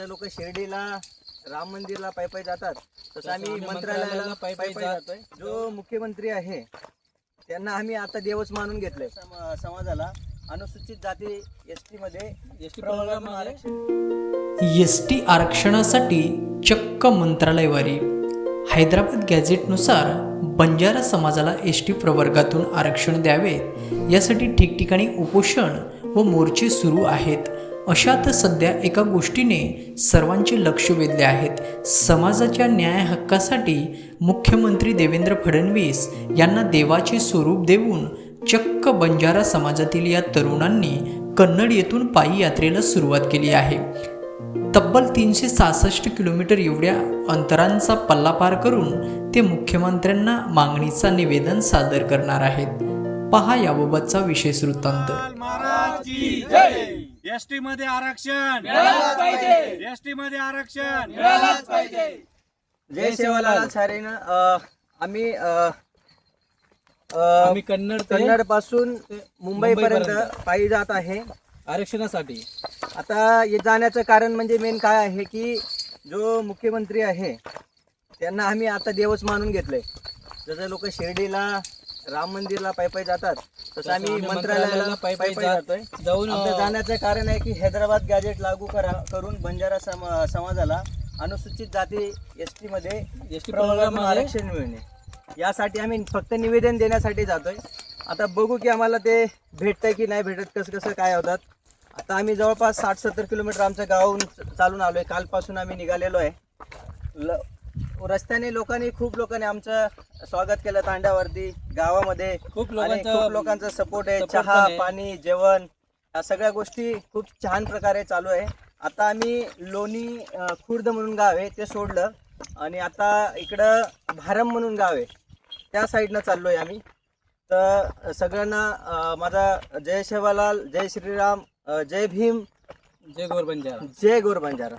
जसं लोक शिर्डीला राम मंदिरला पायी पायी जातात. तसं आम्ही मंत्रालयाला पायी पायी जातोय. जो मुख्यमंत्री आहे त्यांना आम्ही आता देवच मानून घेतलंय. सम- समाजाला अनुसूचित जाती एस टी मध्ये एस टी आरक्षण एस टी आरक्षणासाठी चक्क मंत्रालयवारी. हैदराबाद गॅझेटनुसार बंजारा समाजाला एस टी प्रवर्गातून आरक्षण द्यावे. यासाठी ठिकठिकाणी उपोषण व मोर्चे सुरू आहेत. अशात सध्या एका गोष्टीने सर्वांचे लक्ष वेधले आहेत. समाजाच्या न्याय हक्कासाठी मुख्यमंत्री देवेंद्र फडणवीस यांना देवाचे स्वरूप देऊन चक्क बंजारा समाजातील या तरुणांनी कन्नड येथून पायी यात्रेला सुरुवात केली आहे. तब्बल तीनशे सहासष्ट किलोमीटर एवढ्या अंतरांचा पल्ला पार करून ते मुख्यमंत्र्यांना मागणीचा निवेदन सादर करणार आहेत. पहा याबाबतचा विशेष वृत्तांत. महाराज की जय! एसटी मध्ये आरक्षण. एसटी मध्ये आरक्षण. जय सेवालाल. सारेन. आम्ही आम्ही कन्नड ते कन्नडपासून मुंबई पर्यंत मुंबईपर्यंत. पायी जात आहे. आरक्षणासाठी. आता हे जाण्याचं कारण म्हणजे मेन काय आहे की जो मुख्यमंत्री आहे त्यांना आम्ही आता देवच मानून घेतलंय. जसं लोक शिर्डीला राम मंदिरला पायी पायी जातात. तसं आम्ही मंत्रालयाला पायी पायी जातोय. जाऊन आमचं जाण्याचं कारण आहे की हैदराबाद गॅजेट लागू करा करून बंजारा सम समाजाला अनुसूचित जाती एस टी मध्ये एस टी आरक्षण मिळणे. यासाठी आम्ही फक्त निवेदन देण्यासाठी जातोय. आता बघू की आम्हाला ते भेटतंय की नाही भेटत कसं कसं काय होतात. आता आम्ही जवळपास साठ सत्तर किलोमीटर आमच्या गावाहून चालून आलोय. कालपासून आम्ही निघालेलो आहे. ल रस्त्याने लोकांनी खूप लोकांनी आमचं स्वागत केलं तांड्यावरती गावामध्ये. खूप आणि लोकांचा खूप लोकांचा सपोर्ट आहे support चहा पण आहे. पाणी जेवण या सगळ्या गोष्टी खूप छान प्रकारे चालू आहे. आता आम्ही लोणी अं, खुर्द म्हणून गाव आहे ते सोडलं. आणि आता इकडं भारम म्हणून गाव आहे त्या साईडनं चाललो आहे आम्ही. तर सगळ्यांना अं, माझा जय शेवालाल जय श्रीराम अं, जय भीम जय गोर बंजारा जय गोर बंजारा